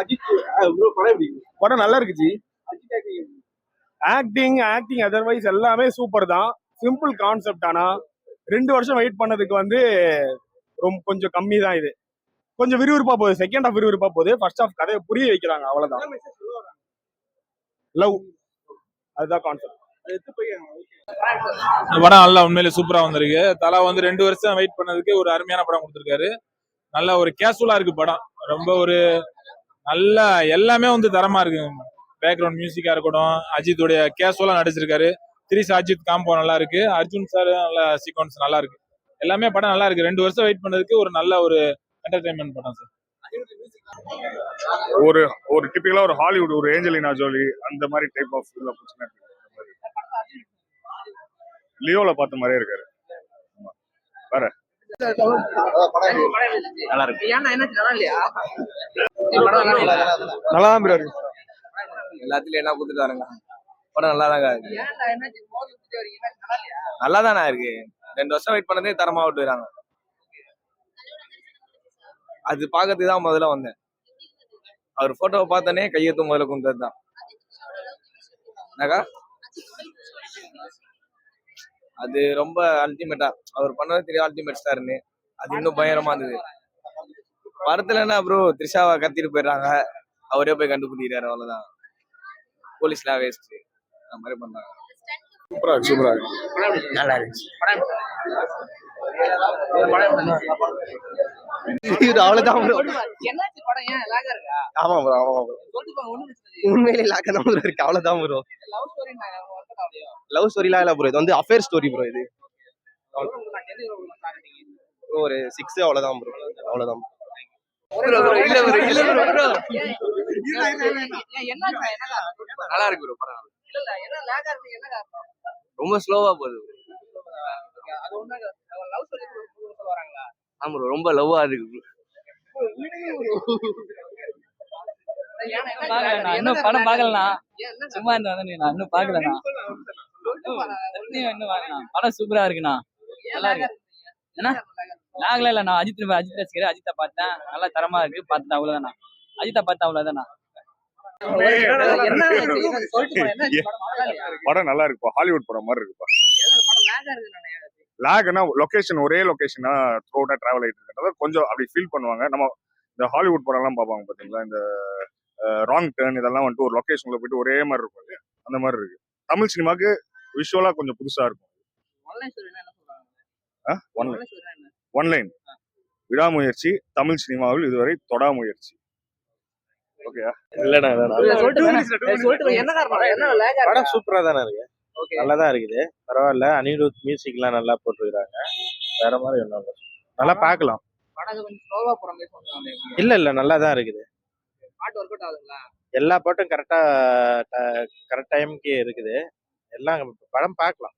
Ajith bro படம் நல்லா இருக்கு ஜி. அஜித் acting எப்படி? ஆக்டிங் ஆக்டிங் அதர்வைஸ் எல்லாமே சூப்பர் தான். சிம்பிள் கான்செப்ட் ஆனா ரெண்டு வருஷம் வெயிட் பண்ணதுக்கு வந்து ரொம்ப கொஞ்சம் கம்மி தான் இது. கொஞ்சம் விறுவிறுப்பா போகுது. செகண்ட் ஹாஃப் விறுவிறுப்பா போகுது. ஃபர்ஸ்ட் ஹாஃப் கதையை புரிய வைக்கிறாங்க அவ்வளவுதான்? லவ் அதுதான் கான்செப்ட் படம் நல்லா உண்மையிலே சூப்பரா வந்திருக்கு. தலா வந்து ரெண்டு வருஷம் வெயிட் பண்ணதுக்கு ஒரு அருமையான படம் கொடுத்துருக்காரு. நல்ல ஒரு கேஷுவலா இருக்கு படம். ரொம்ப ஒரு நல்ல எல்லாமே வந்து தரமா இருக்கு. பேக்ரவுண்ட் மியூசிக்கா இருக்கட்டும் அஜித்துடைய கேஷுவலா நடிச்சிருக்காரு. திரிஸ் அஜித் காம்போ நல்லா இருக்கு. அர்ஜுன் சார் நல்ல சீக்வன்ஸ் நல்லா இருக்கு. எல்லாமே படம் நல்லா இருக்கு. ரெண்டு வருஷம் வெயிட் பண்ணதுக்கு ஒரு நல்ல ஒரு என்டர்டைன்மெண்ட் படம் சார் ஒரு ஒரு டிபிக்கலா ஒரு ஹாலிவுட் ஒரு ஏஞ்சலினா ஜோலி அந்த மாதிரி டைப் ஆஃப் இதுல பிரச்சனை லியோல பார்த்த மாதிரியே இருக்காரு. நல்லா இருக்கு. நல்லா இல்லையா நல்லா தான் இருக்கு. எல்லாத்துலயும் என்ன கொடுத்துட்டாருங்க படம் நல்லா தாங்க இருக்கு நல்லா தானே இருக்கு? ரெண்டு வருஷம் வெயிட் பண்ணதே தரமா விட்டுறாங்க அது பார்க்கறதுக்கு தான் முதல்ல வந்தேன். அவர் போட்டோவை பார்த்தோன்னே கையெழுத்து முதல்ல குந்தது தான். என்னக்கா? அது ரொம்ப அல்டிமேட்டா அவர் பண்ணது தெரியும் அல்டிமேட் ஸ்டார்னு அது இன்னும் பயங்கரமா இருந்தது. படத்துல என்ன ப்ரோ த்ரிஷாவை கத்திட்டு போயிடுறாங்க. அவரே போய் கண்டுபிடிக்கிறாரு அவ்வளவுதான். போலீஸ்லாம் வேஸ்ட் அந்த மாதிரி பண்றாங்க. சூப்பரா சூப்பரா இருக்கு. நல்லா இருந்துச்சு. இது அவ்வளவுதான் bro. என்னாச்சு படம்? ஏன் லாகா இருக்கா? ஆமா ப்ரோ ஆமா ப்ரோ உண்மையிலே லாக்க தான் ப்ரோ இருக்கு அவ்வளவுதான் ப்ரோ லவ் ஸ்டோரிலாம் இல்ல ப்ரோ இது வந்து அஃபேர் ஸ்டோரி ப்ரோ இது. ஒரு சிக்ஸ் அவ்வளவுதான் ப்ரோ அவ்வளவுதான் நல்லா இருக்கு ப்ரோ ரொம்ப ஸ்லோவா போகுது ஆமா ப்ரோ ரொம்ப லவ்வா இருக்கு இன்னும் படம்? பாக்கலண்ணா. சும்மா வந்து நான் இன்னும் பாக்கலண்ணா இன்னும் படம் சூப்பரா இருக்குண்ணா. நல்லா இருக்கு. என்ன? லாக்ல இல்ல நான் அஜித் அஜித் ரசிகர் அஜித்தை பார்த்தேன். நல்லா தரமா இருக்கு. பார்த்தேன் அவ்வளவுதாண்ணா அஜித்தை பார்த்தேன் என்ன படம் நல்லா இல்லையா? படம் நல்லா இருக்குப்பா. ஹாலிவுட் படம் மாதிரி இருக்குப்பா. லேக்னா லொகேஷன் ஒரே லொகேஷனா த்ரூ அவுட்டா டிராவல் ஆயிட்டு இருக்கிறத கொஞ்சம் அப்படி ஃபீல் பண்ணுவாங்க. நம்ம இந்த ஹாலிவுட் படம் எல்லாம் பார்ப்பாங்க பாத்தீங்களா இந்த ராங் டேர்ன் இதெல்லாம் வந்துட்டு ஒரு லொகேஷன்ல போயிட்டு ஒரே மாதிரி இருக்கும் இல்லையா? அந்த மாதிரி இருக்கு. தமிழ் சினிமாக்கு விஷுவலா கொஞ்சம் புதுசா இருக்கும். ஆன்லைன் ஒன் ஒன்லைன் விடாமுயற்சி தமிழ் சினிமாவில் இதுவரை தொடா முயற்சி. ஓகேயா இல்லடா படம் சூப்பரா தானே இருக்கு? ஓகே நல்லா தான் இருக்குது. பரவாயில்ல. அனிருத் மியூசிக்லாம் நல்லா போட்டுருக்காங்க வேற மாதிரி ஒன்றும் நல்லா பார்க்கலாம். இல்ல இல்ல. நல்லா தான் இருக்குது எல்லா பாட்டும் கரெக்டா கரெக்ட் டைமுக்கு இருக்குது. எல்லாம் படம் பார்க்கலாம்.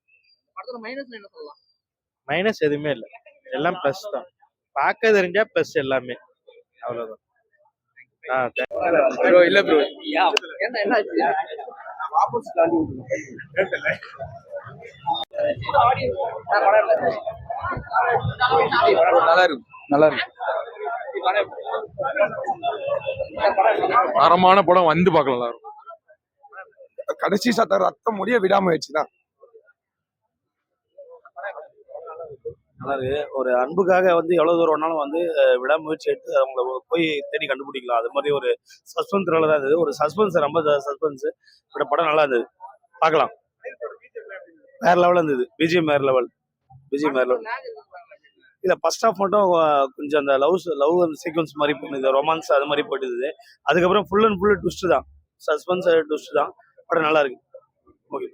மைனஸ் எதுவுமே இல்லை. எல்லாம் ப்ளஸ் தான். பார்க்க தெரிஞ்சா ப்ளஸ் எல்லாமே. அவ்வளவுதான். ஆ ப்ரோ இல்ல ப்ரோ என்ன என்ன ஆச்சு நான் படம் இல்ல. நல்லா இருக்கு நல்லா இருக்கு தரமான படம் வந்து பார்க்கலாம் கடைசி சத்த ரத்தம் முடிய விடாமுயற்சி தான் இருக்கு ஒரு அன்புக்காக வந்து எவ்வளவு தூரம் வேணாலும் வந்து அஹ், விடாமுயற்சி எடுத்து அவங்கள போய் தேடி கண்டுபிடிக்கலாம். அது மாதிரி ஒரு சஸ்பென்ஸ் தான் இருந்தது. ஒரு சஸ்பென்ஸ் ரொம்ப சஸ்பென்ஸ் பட் படம் நல்லா இருந்தது. பார்க்கலாம் வேற லெவலில் இருந்தது. பிஜிஎம் வேற லெவல் பிஜிஎம் வேற லெவல் இல்ல ஃபர்ஸ்ட் ஆஃப் மட்டும் கொஞ்சம் அந்த லவ் லவ் அந்த சீக்வன்ஸ் மாதிரி போனது ரொமான்ஸ் அது மாதிரி போயிட்டு அதுக்கப்புறம் ஃபுல் அண்ட் ஃபுல் ட்விஸ்ட் தான். சஸ்பென்ஸ் ட்விஸ்ட் தான். படம் நல்லா இருக்கு. ஓகே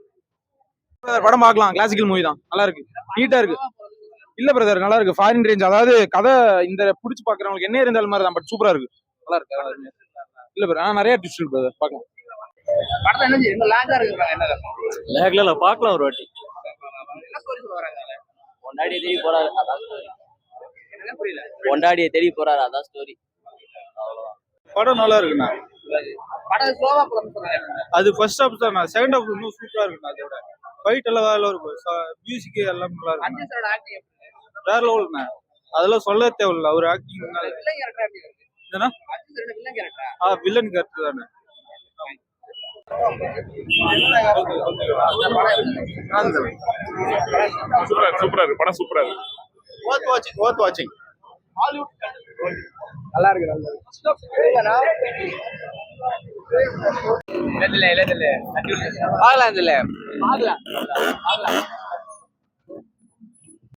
படம் பார்க்கலாம். கிளாசிக்கல் மூவி தான். நல்லா இருக்கு. நீட்டா இருக்கு. இல்ல பிரதர் நல்லா இருக்கு. ஃபாரின் ரேஞ்ச் அதாவது கதை இந்த புடிச்சு பாக்குறவங்களுக்கு என்ன இருந்தாலும் மாதிரி தான் பட் சூப்பரா இருக்கு. நல்லா இருக்கு. இல்ல பிரதர் நிறைய ட்விஸ்ட் இருக்கு பிரதர் பார்க்கலாம். லேக்ல பார்க்கலாம் ஒரு வாட்டி. என்ன ஸ்டோரி சொல்ல வராங்க அதுல? பொண்டாடியை தேடி போறாரு அதான் பொண்டாடியை தேடி போறாரு அதான் ஸ்டோரி படம் நல்லா இருக்குண்ணா. அது ஃபர்ஸ்ட் ஹாஃப் தான் செகண்ட் ஹாஃப் இன்னும் சூப்பரா இருக்கு அதோட. ஃபைட் எல்லாம் வேற இருக்கும். மியூசிக் எல்லாம் நல்லா இருக்கு வேற லெவலுங்க அதெல்லாம் சொல்ல தேவையில்ல. அவர் ஆக்டிங் இருக்கு. என்னன்னா? ஆ? வில்லன் கேரக்டர் தானே. சூப்பரா சூப்பரா இருக்கு. படம் சூப்பரா இருக்கு. ஓத் வாட்சிங் ஓத் வாட்சிங் நல்லா இருக்கு நல்லா இல்ல இல்ல இல்ல இதுல